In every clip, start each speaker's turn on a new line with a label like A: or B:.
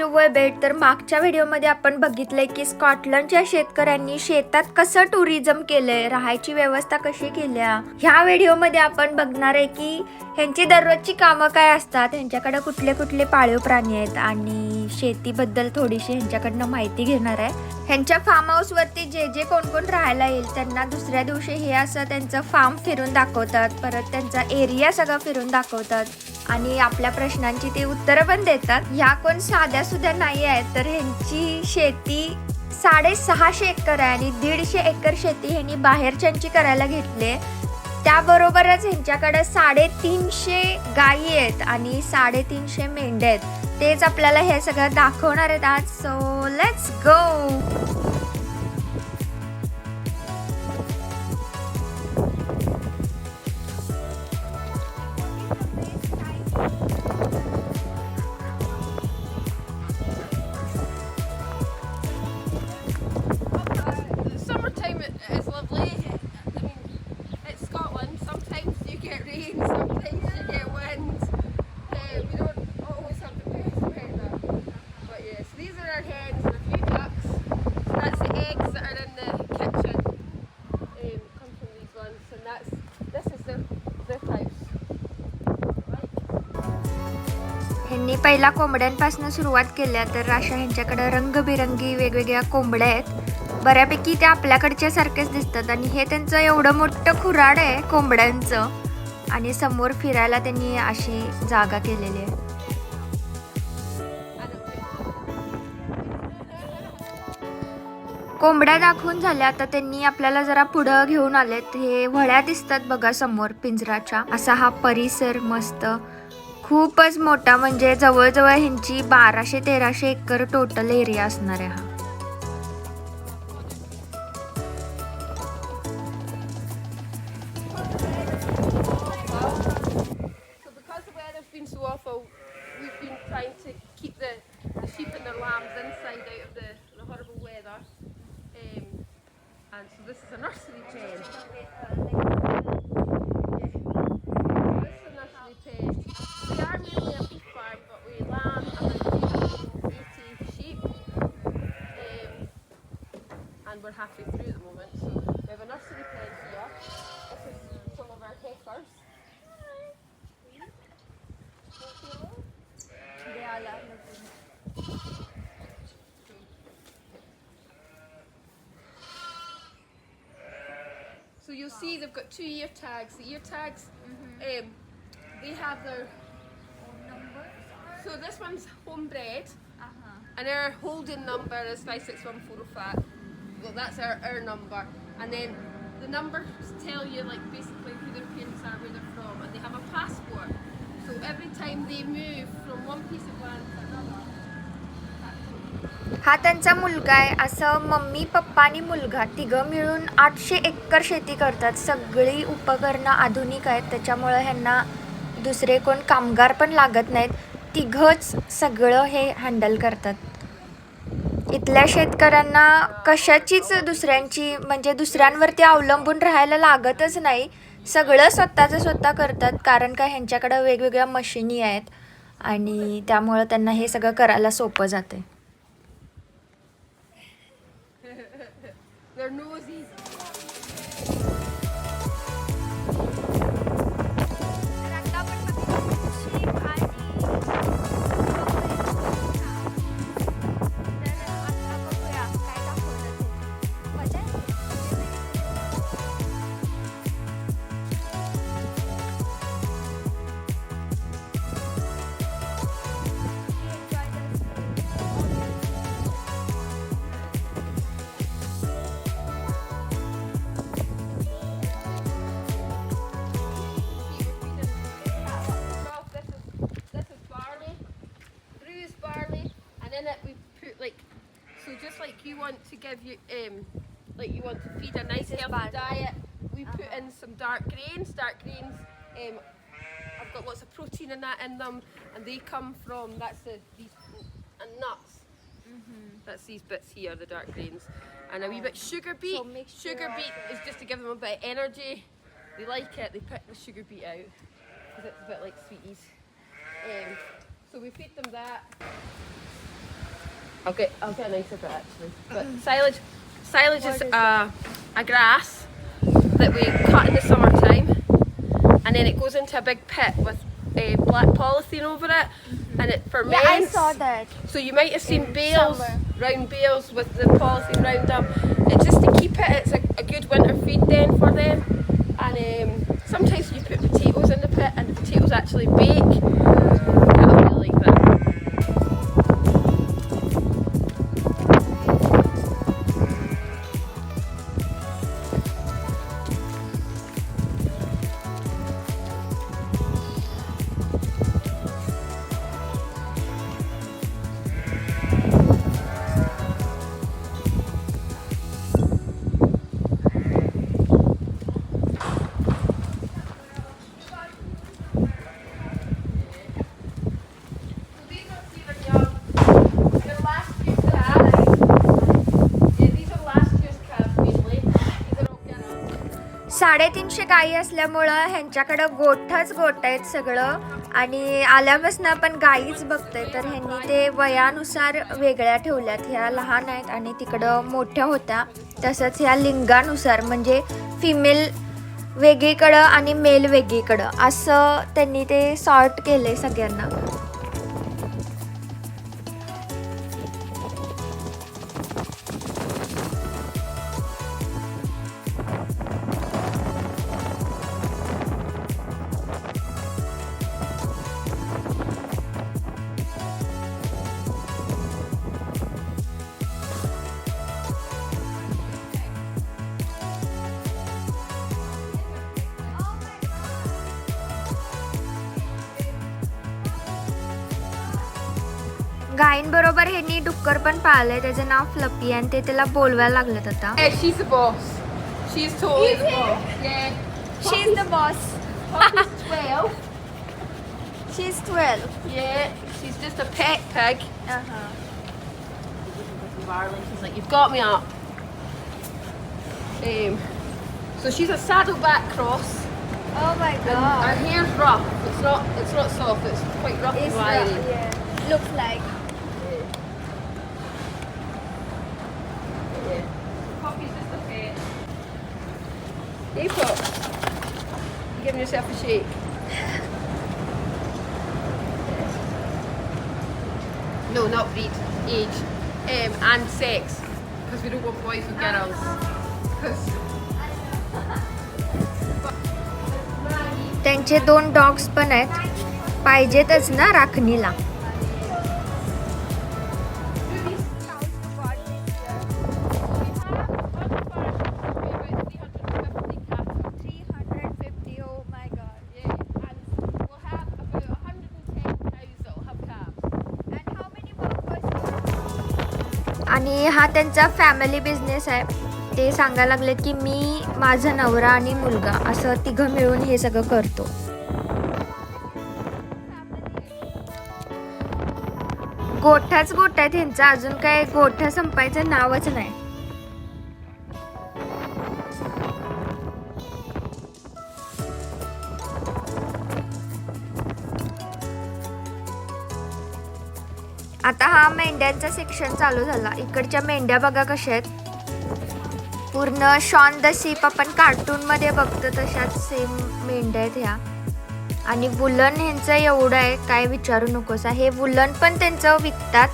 A: Guys बेट तर मागच्या व्हिडिओमध्ये आपण बघितलंय की स्कॉटलंडच्या शेतकऱ्यांनी शेतात कसं टुरिझम केलंय राहायची व्यवस्था कशी केल्या. ह्या व्हिडिओमध्ये आपण बघणार आहे की ह्यांची दररोजची कामं काय असतात ह्यांच्याकडे कुठले कुठले पाळीव प्राणी आहेत आणि शेतीबद्दल थोडीशी ह्यांच्याकडनं माहिती घेणार आहे. ह्यांच्या फार्म हाऊसवरती जे जे कोण कोण राहायला येईल त्यांना दुसऱ्या दिवशी हे असं त्यांचं फार्म फिरून दाखवतात परत त्यांचा एरिया सगळा फिरून दाखवतात. आणि आपल्या प्रश्नांची ते उत्तरं पण देतात. ह्या कोण साध्या सुद्धा नाही आहेत तर ह्यांची शेती साडेसहाशे एकर आहे आणि दीडशे एकर शेती ह्यांनी बाहेरच्यांची करायला घेतली त्याबरोबरच ह्यांच्याकडे साडेतीनशे गायी आहेत आणि साडेतीनशे मेंढ्या आहेत. तेच आपल्याला हे सगळं दाखवणार आहेत आज. सो लेट्स गो पहिला कोंबड्यांपासून सुरुवात केल्या तर अशा ह्यांच्याकडे रंगबिरंगी वेगवेगळ्या कोंबड्या आहेत. बऱ्यापैकी त्या आपल्याकडच्या सारखेच दिसतात आणि हे त्यांचं एवढं मोठं खुराड आहे कोंबड्यांचं. आणि समोर फिरायला त्यांनी अशी जागा केलेली आहे. कोंबड्या दाखवून झाल्या आता त्यांनी आपल्याला जरा पुढं घेऊन आलेत. हे वळ्या दिसतात बघा समोर पिंजराच्या. असा हा परिसर मस्त खूपच मोठा म्हणजे जवळजवळ ह्यांची बाराशे तेराशे एकर टोटल एरिया असणार आहे हा.
B: See they've got two ear tags. The ear tags, um, they have their. So this one's homebred, and our holding number is five six one four zero five. Well, that's our, our number, and then the numbers tell you like basically who their parents are, where they're from, and they have a passport. So every time they move from one piece of land to.
A: हा त्यांचा मुलगा आहे. असं mummy papa आणि मुलगा तिघं मिळून आठशे एकर शेती करतात. सगळी उपकरणं आधुनिक आहेत. त्याच्यामुळं ह्यांना दुसरे कोण कामगार पण लागत नाहीत. तिघंच सगळं हे हँडल करतात. इथल्या शेतकऱ्यांना कशाचीच दुसऱ्यांची म्हणजे दुसऱ्यांवरती अवलंबून राहायला लागतच नाही. सगळं स्वतःचं स्वतः करतात कारण का ह्यांच्याकडं वेगवेगळ्या मशिनी आहेत. आणि त्यामुळं त्यांना हे सगळं करायला सोपं जाते
B: tornozes. Like you want to give you um like you want to feed a nice healthy
A: barley.
B: diet. We put in some dark grains. Dark grains, um, I've got lots of protein in that in them, and they come from that's the these and nuts. That's these bits here, the dark grains, and a wee bit sugar beet.
A: So mixture
B: sugar beet is just to give them a bit of energy. They like it. They pick the sugar beet out because it's a bit like sweeties. Um, So we feed them that. I'll get I'll get a nicer bit actually. But silage silage is uh, a grass that we cut in the summertime and then it goes into a big pit with a black polythene over it and it ferments.
A: Yeah, I saw that.
B: So you might have seen
A: In
B: bales,
A: summer.
B: round bales with the polythene round them. It's just to keep it, it's a, a good winter feed then for them. And um, sometimes you put potatoes in the pit and the potatoes actually bake. I really like that.
A: साडेतीनशे गायी असल्यामुळं ह्यांच्याकडं गोठच गोठ आहेत सगळं. आणि आल्यापासून आपण गायीच बघतोय तर ह्यांनी ते वयानुसार वेगळ्या ठेवल्यात. ह्या लहान आहेत आणि तिकडं मोठ्या होत्या. तसंच ह्या लिंगानुसार म्हणजे फिमेल वेगळीकडं आणि मेल वेगळीकडं. असं त्यांनी ते सॉर्ट केलंय सगळ्यांना. गायींबरोबर ह्यांनी डुक्कर पण पाळलंय त्याचं नाव फ्लपी आणि ते त्याला बोलवायला लागलेत आता
B: Yeah, she's the boss. She's totally the boss. Yeah.
A: She is the boss
B: Poppy's 12.
A: She is twelve
B: Yeah, she's just a pet pig. Barley. She's like, you've got me up. Um, so she's a saddleback cross.
A: Oh my
B: And her hair's rough. It's not. It's not soft. It's quite rough and wiry.
A: Looks like.
B: Hey, Pop. You giving yourself a shake? No, not breed, age, um, and sex, because we don't want boys with girls. 'Cause-
A: त्यांचे दोन dogs पण आहेत पाहिजेतच ना राखणीला आणि हा त्यांचा family business आहे. ते सांगायला लागलेत की मी माझा नवरा आणि मुलगा असं तिघं मिळून हे सगळं करतो. गोठाच गोठा आहे त्यांचा अजून काय गोठा संपायचं नावच नाही. आता हा मेंढ्यांचा सेक्शन चालू झाला. इकडच्या मेंढ्या बघा कशा आहेत. पूर्ण शॉन द सीप आपण कार्टून मध्ये बघतो तशाच सेम मेंढ्या आहेत ह्या. आणि वुलन ह्यांचं एवढं आहे काय विचारू नकोस. हे वुलन पण त्यांचं विकतात.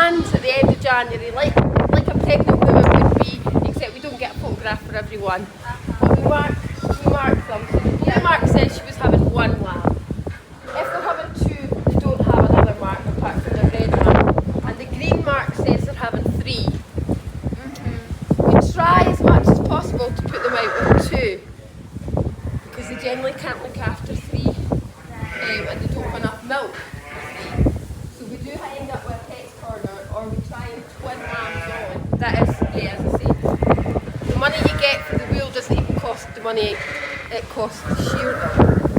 B: Scanned at the end of January, like like a pregnant woman would be, except we don't get a photograph for everyone. Uh-huh. But we mark we mark them. So the mark says she was having one lamb. That is, yeah, as I say. The money you get for the wheel doesn't even cost the money it costs to shear them.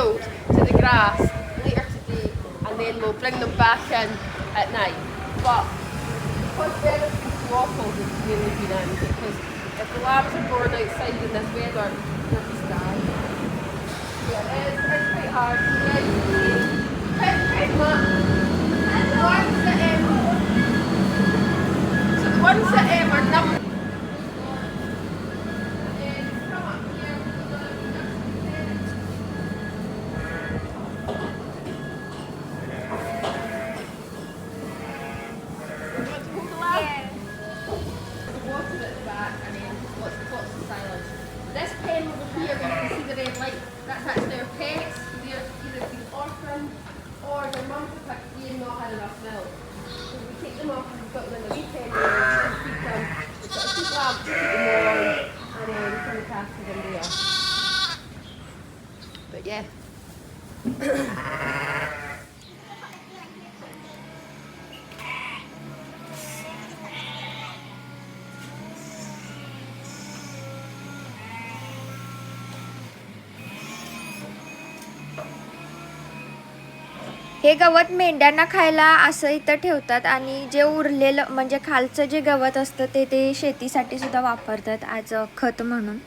B: Field, to the grass later today, and then we'll bring them back in at night. But because there is waffles it's really been in, because if the lambs are born outside in this weather, they'll just die. Yeah, it is, it's quite hard. Yeah. Quite, quite much. The ones that, um, so the ones that um, are numbered.
A: हे गवत मेंढ्यांना खायला असं इथं ठेवतात आणि जे उरलेलं म्हणजे खालचं जे गवत असतं ते ते शेतीसाठी सुद्धा वापरतात ॲज अ खत म्हणून.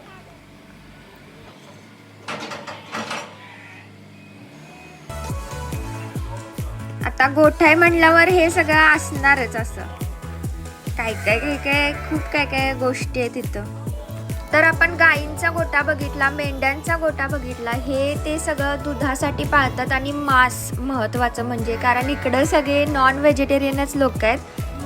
A: आता गोठाय म्हणल्यावर हे सगळं असणारच असं. काय काय काय काय खूप काय काय गोष्टी आहेत तिथं तर आपण गायींचा गोटा बघितला मेंढ्यांचा गोटा बघितला हे ते सगळं दुधासाठी पाळतात आणि मांस महत्त्वाचं म्हणजे कारण इकडं सगळे नॉन व्हेजिटेरियनच लोक आहेत.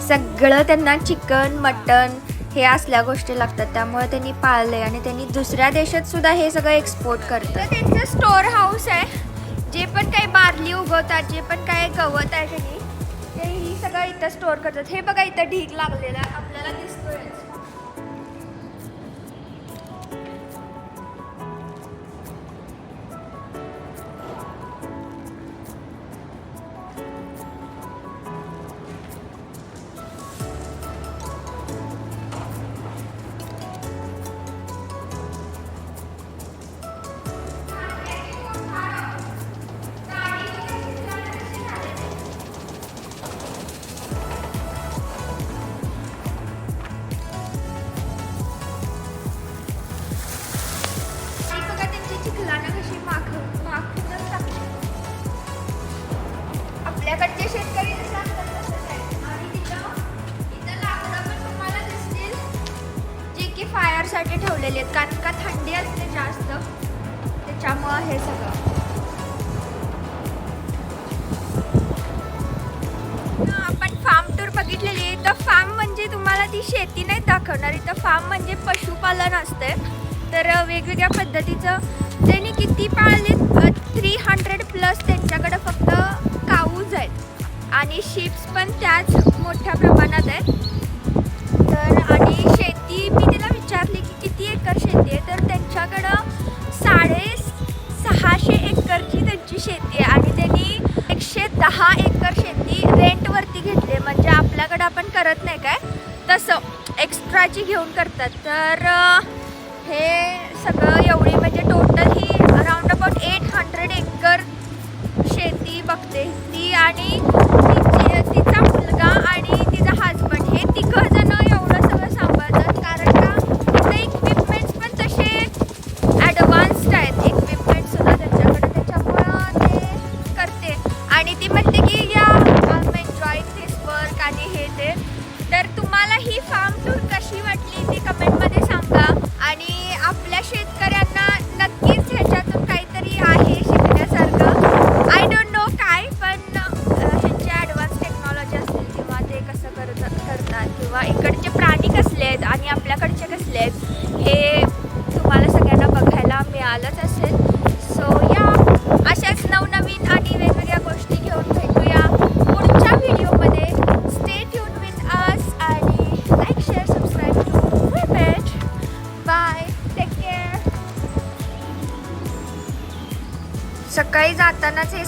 A: सगळं त्यांना चिकन मटन हे असल्या गोष्टी लागतात. त्यामुळे त्यांनी पाळले आणि त्यांनी दुसऱ्या देशात सुद्धा हे सगळं एक्सपोर्ट करतात. त्यांचं स्टोअर हाऊस आहे. जे पण काही बारली उगवतात जे पण काय गवत आहे त्यांनी ते ही सगळं इथं स्टोअर करतात. हे बघा इथं ढीग लागलेला आपल्याला दिसतोय फायरसाठी आहेत. कारण का थंडी असते जास्त? त्याच्यामुळं हे सगळं. आपण फार्म टूर बघितलेली आहे. फार्म म्हणजे तुम्हाला ती शेती नाही दाखवणार. इथं फार्म म्हणजे पशुपालन असते तर वेगवेगळ्या पद्धतीचं त्यांनी किती पाळले थ्री हंड्रेड प्लस त्यांच्याकडे फक्त काऊज आहेत. आणि शिप्स पण त्याच मोठ्या प्रमाणात आहेत. तर आणि शेती मी एकर शेती आहे तर त्यांच्याकडं साडे सहाशे एकरची त्यांची शेती आहे आणि त्यांनी एकशे दहा एकर शेती रेंटवरती घेतली म्हणजे आपल्याकडं आपण करत नाही काय? तसं एक्स्ट्राची घेऊन करतात. तर हे सगळं एवढी म्हणजे टोटल ही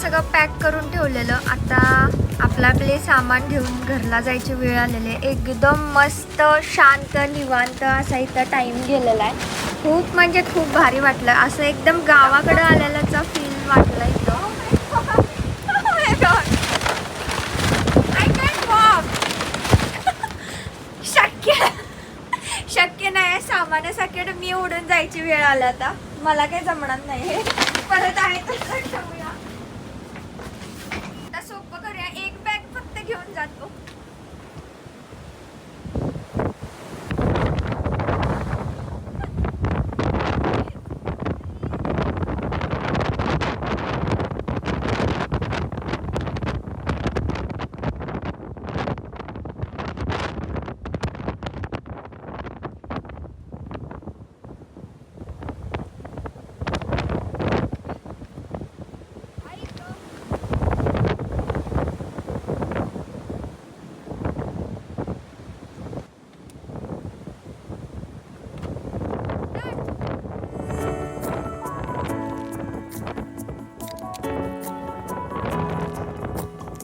A: सगळं पॅक करून ठेवलेलं. आता आपलं आपले सामान घेऊन घरला जायची वेळ आलेली आहे. एकदम मस्त शांत निवांत असा इथं टाईम गेलेला आहे. खूप म्हणजे खूप भारी वाटलं. असं एकदम गावाकडं आलेल्याचा फील वाटला इथं. Oh oh शक्य शक्य नाही सामान्यासाठी मी उडून जायची वेळ आला आता. मला काही जमणार नाही. हे परत आहे तसं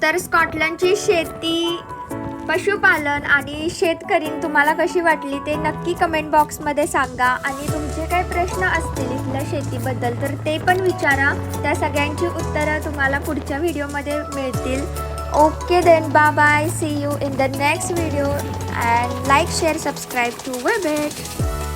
A: तर स्कॉटलंडची शेती पशुपालन आणि शेतकरीण तुम्हाला कशी वाटली ते नक्की कमेंट बॉक्समध्ये सांगा. आणि तुमचे काही प्रश्न असतील इथल्या शेतीबद्दल तर ते पण विचारा. त्या सगळ्यांची उत्तरं तुम्हाला पुढच्या व्हिडिओमध्ये मिळतील. ओके देन बा bye see you in the next video and like share subscribe to वेबेट